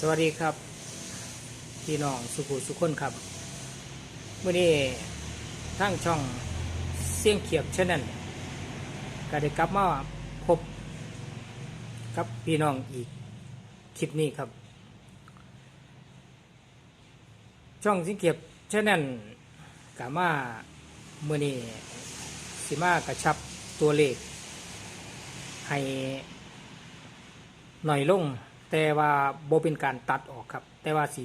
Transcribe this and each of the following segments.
สวัสดีครับ พี่น้องสุขุสุขคนครับเมื่อนี้ทั้งช่องเสียงเขียบเช่นนั้นก็ได้กลับมาพบกับพี่น้องอีกคลิปนี้ครับ ช่องเสียงเขียบเช่นนั้นกามาเมื่อนี้สิมากระชับตัวเลขให้หน่อยลง แต่ว่าโบเป็นการตัดออกครับ แต่ว่าสิ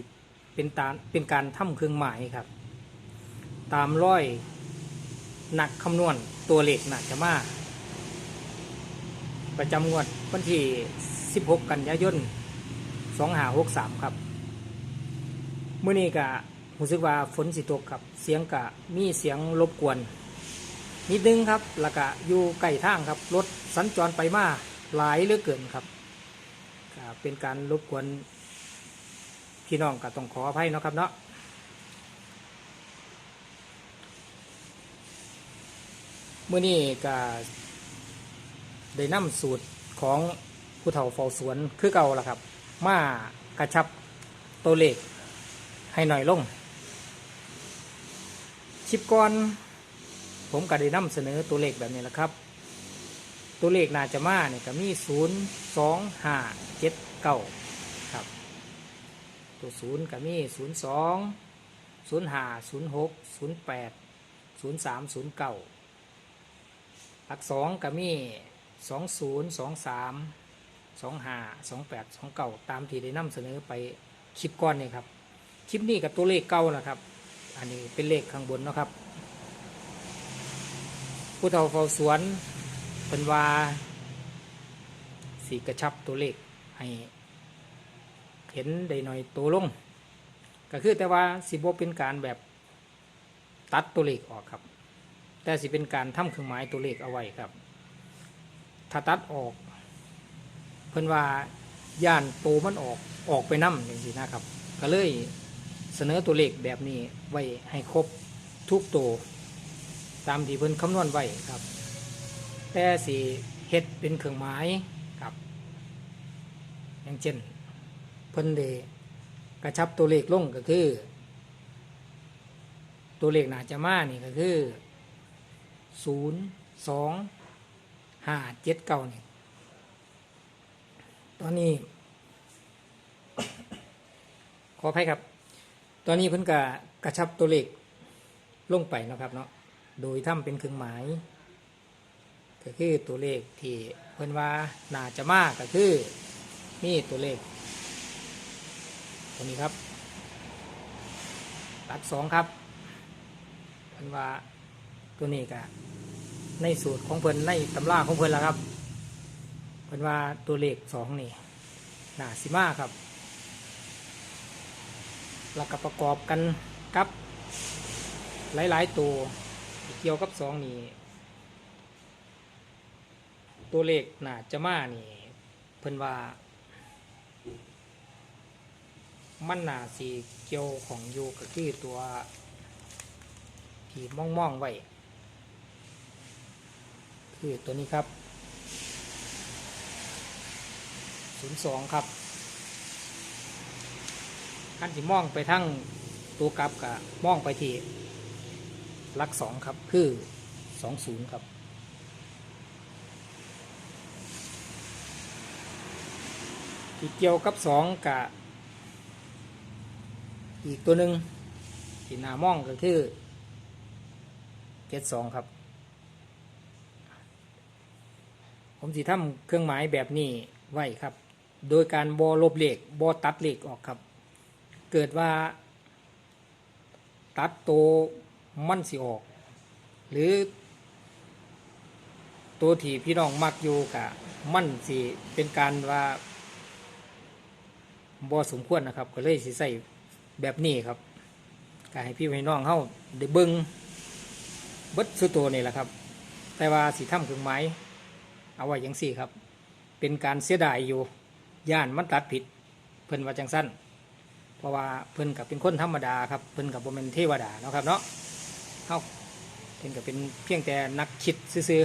เป็นตาเป็นการทำเครื่องหมายครับ ตามร้อยหนักคำนวณตัวเลขน่าจะมาประจำงวดวันที่ 16 กันยายน2563 ครับเมื่อนี้กะรู้สึกว่าฝนสิตกครับ เสียงกะมีเสียงรบกวน นิดนึงครับ แล้วก็อยู่ใกล้ทางครับ รถสัญจรไปมาหลายเหลือเกินครับ เป็นการรบกวนพี่น้องก็ต้องขออภัยนะครับเนาะเมื่อนี้ก็ได้นำสูตรของผู้เฒ่าเฝ้าสวนคือเก่าล่ะครับ มากระชับตัวเลขให้หน่อยลงชิปก่อน ผมก็ได้นำเสนอตัวเลขแบบนี้แหละครับ ตัวเลขนาจะมาเนี่ยก็มีศูนย์สองห้าเจ็ดเก้าครับ ตัวศูนย์ก็มีศูนย์สองศูนย์ห้าศูนย์หกศูนย์แปดศูนย์สามศูนย์เก้าหลักสองก็มีสองศูนย์สองสามสองห้าสองแปดสองเก้าตามที่ได้นำเสนอไปคลิปก้อนนี่ครับ คลิปนี้กับตัวเลขเก้านะครับ อันนี้เป็นเลขข้างบนนะครับผู้เฒ่าเฝ้าสวน เป็นว่าสีกระชับตัวเลขให้เห็นได้หน่อยตัวลง ก็คือแต่ว่าสิบเป็นการแบบตัดตัวเลขออกครับ แต่สิเป็นการทำเครื่องหมายตัวเลขเอาไว้ครับ ถ้าตัดออก เพิ่นว่าย่านโตมันออกออกไปน้ำอย่างนี้นะครับ ก็เลยเสนอตัวเลขแบบนี้ไว้ให้ครบทุกตัวตามที่เพิ่นคำนวณไว้ครับ แต่สีเฮ็ดเป็นเครื่องหมายครับอย่างเช่นเพิ่นเดกระชับตัวเลขลงก็คือ ตัวเลขหนาจะมานี่ก็คือศูนย์สองห้าเจ็ดเก้านี่ตอนนี้ ขออภัยครับ ตอนนี้เพิ่นกะกระชับตัวเลขลงไปนะครับเนาะโดยทำเป็นเครื่องหมาย ก็คือตัวเลขที่เพิ่นว่าน่าจะมากก็คือนี่ตัวเลขตัวนี้ครับตัดสองครับเพิ่นว่าตัวนี้ก็ในสูตรของเพิ่นในตำราของเพิ่นแล้วครับเพิ่นว่าตัวเลขสองนี่น่าสิมากครับแล้วก็ประกอบกันกับหลาย ๆ ตัวเกี่ยวกับสองนี่ ตัวเลขน่าจะมานี่เพิ่นว่า มันน่าสีเกี่ยวของอยู่ก็คือตัวที่ม่องม่องๆไว้คือตัวนี้ครับ 02 ครับขั้นที่มองไปทั้งตัวกลับกับมองไปที่ลักสองครับ คือสองศูนย์ครับ ที่เกี่ยวกับสองกับอีกตัวหนึ่งที่หนามองก็คือเจ็ดสองครับ ผมสิทำเครื่องหมายแบบนี้ไว้ครับ โดยการบอลบเหล็กบอตัดเหล็กออกครับ เกิดว่า ตัดตัวมั่นสิออก หรือ ตัวที่พี่น้องมักอยู่กะ มั่นสิเป็นการว่า บ่สมควรนะครับ ก็เลยสิใส่แบบนี้ครับก็ให้พี่ให้น้องเฮาได้เบิ่งเบิดสุดตัวนี่แหละครับ แต่ว่าสิทำเครื่องไม้เอาไว้อย่างสี่ครับ เป็นการเสียดายอยู่ย่านมันตัดผิด เพิ่นว่าจังสั้นเพราะว่าเพิ่นกับเป็นคนธรรมดาครับเพิ่นกับบ่แม่นเทวดาเนาะครับเนาะเฮาเพิ่นก็เป็นเพียงแต่นักคิดซื่อ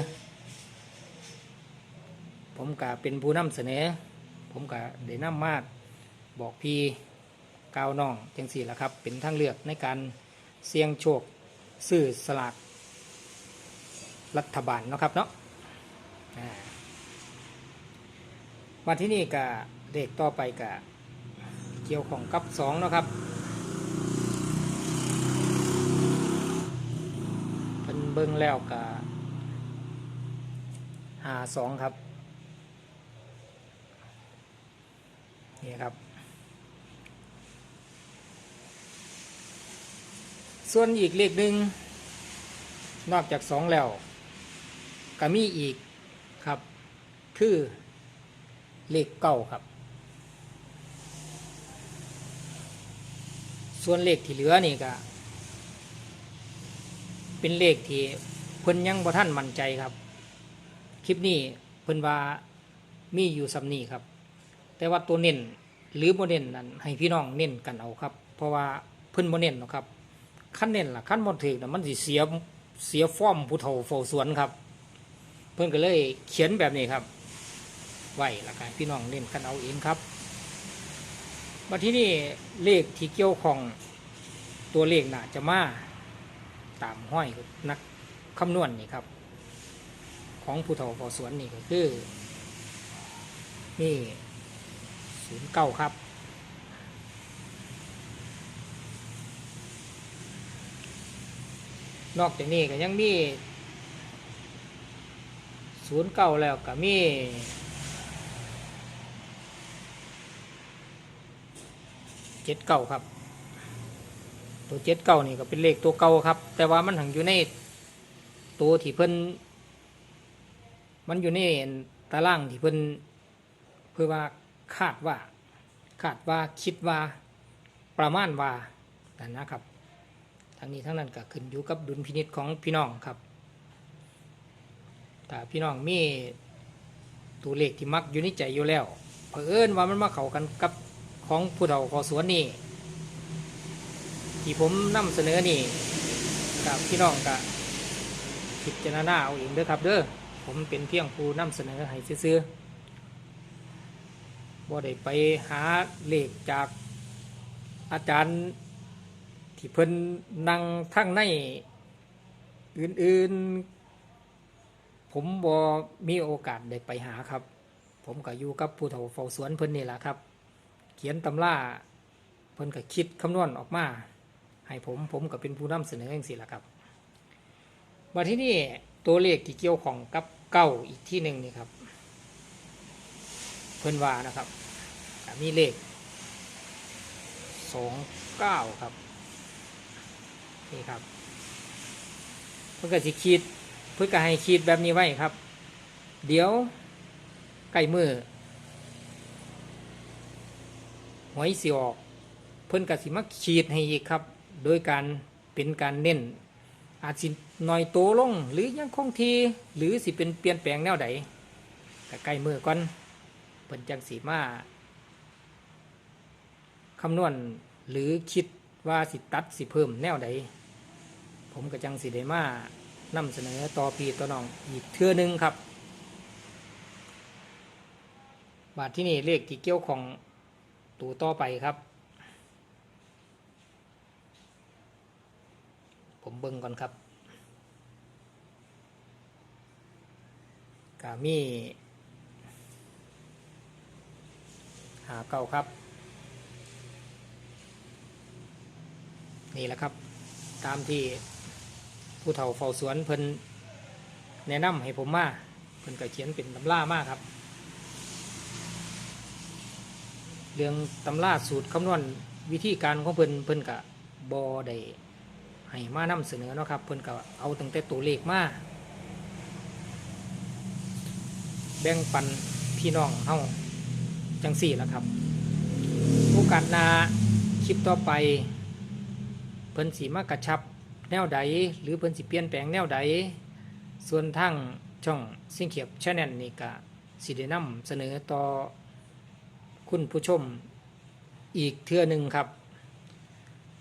ผมก็เป็นผู้นำเสนอผมก็ได้นำมา บอกพี่กาวน้องจังสี่ละครับ เป็นทางเลือกในการเสี่ยงโชคซื้อสลากรัฐบาลเนาะครับเนาะมาที่นี่กับเลขต่อไปกับเกี่ยวของกับสองเนาะครับเป็นเบิ้งแล้วกับหาสองครับนี่ครับ ส่วนอีกเลขหนึ่งนอกจากสองแล้วก็มีอีกครับ คือเลขเก้าครับ ส่วนเลขที่เหลือนี่ก็เป็นเลขที่เพิ่นยังบ่ท่านมั่นใจครับ คลิปนี้เพิ่นว่ามีอยู่สำนีครับ แต่ว่าตัวเน้นหรือโมเน้นนั้นให้พี่น้องเน้นกันเอาครับ เพราะว่าเพิ่นโมเน้นเนาะครับ ขั้นเน้นล่ะขั้นโมถือนะมันสิเสียเสียฟอร์มผู้เฒ่าเฝ้าสวนครับ เพิ่อนก็เลยเขียนแบบนี้ครับไหวละกันพี่น้องเน้นกันเอาเองครับมาที่นี่เลขที่เกี่ยวของตัวเลขน่าจะมาตามห้อยนักคำนวณนี่ครับ ของผู้เฒ่าเฝ้าสวนนี่ก็คือนี่ศูนย์เก้าครับ นอกจากนี้ก็ยังมีศูนย์เก้าแล้วก็มีเจ็ดเก้าครับ ตัวเจ็ดเก้านี่ก็เป็นเลขตัวเก่าครับ แต่ว่ามันหังอยู่ในตัวที่เพิ่นมันอยู่ในตารางที่เพิ่นเพื่อว่าคาดว่าคาดว่าคิดว่าประมาณว่านั่นนะครับ ทั้งนี้ทั้งนั้นก็ขึ้นอยู่กับดุลพินิจของพี่น้องครับแต่พี่น้องมีตัวเลขที่มักอยู่ในใจอยู่แล้วเผอิญว่ามันมาเข้ากันกับของผู้เฒ่าขอสวนนี่ที่ผมนำเสนอนี่กับพี่น้องกับพิจารณาเอาเองเด้อครับเด้อผมเป็นเพียงผู้นำเสนอให้ซื้อๆบ่ได้ไปหาเลขจากอาจารย์ ที่เพิ่นนั่งทั้งในอื่นๆ ผมบ่มีโอกาสได้ไปหาครับ ผมก็อยู่กับผู้เฒ่าเฝ้าสวนเพิ่นนี่แหละครับ เขียนตำราเพิ่นก็คิดคำนวณออกมา ให้ผมผมก็เป็นผู้นำเสนอเองสิละครับมาที่นี่ตัวเลขที่เกี่ยวของกับเก้าอีกที่หนึ่งนี่ครับ เพิ่นว่านะครับมีเลขสองเก้าครับ นี่ครับเพื่อก็สิขีดเพื่อก็ให้ขีดแบบนี้ไว้ครับ เดี๋ยวใกล้มือหวยสิออก เพิ่นกสิมาขีดให้อีกครับ โดยการเป็นการเน้น อาจสิหน่อยโตลง หรือยังคงทีหรือสิเป็นเปลี่ยนแปลงแนวใดก็ใกล้มือก่อนเพิ่นจังสีมาคำนวณหรือคิด ว่าสิตัดสิเพิ่มแนวใดผมก็จังสิได้มานำเสนอต่อพี่ต่อน้องอีกเทื่อนึงครับ บาทที่นี่เลขที่เกี่ยวของตัวต่อไปครับ ผมเบิ่งก่อนครับกามีหาเก่าครับ นี่แหละครับ ตามที่ผู้เฒ่าเฝ้าสวนเพิ่นแนะนำให้ผมมาเพิ่นก็เขียนเป็นตำรามากครับ เรื่องตำราสูตรคำนวณวิธีการของเพิ่นเพิ่นกะบอได้ให้มานำเสนอเนาะครับ เพิ่นก็เอาตั้งแต่ตัวเลขมาแบ่งปันพี่น้องเฮาจังสี่และครับ โอกาสหนาคลิปต่อไป เพิ่นสีมากระชับแนวใด หรือเพิ่นสิเปลี่ยนแปลงแนวใด ส่วนทางช่องสิ่งเขียบชแนลนี่ก็สิได้นำเสนอต่อคุณผู้ชมอีกเทื่อหนึ่งครับ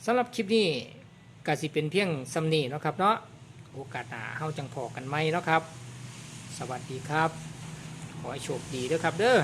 สำหรับคลิปนี้ก็สิเป็นเพียงสำนีเนาะครับเนาะโอกาสหน้าเฮาจังพอกันไหมเนาะครับ สวัสดีครับ ขอให้โชคดีเด้อครับเด้อ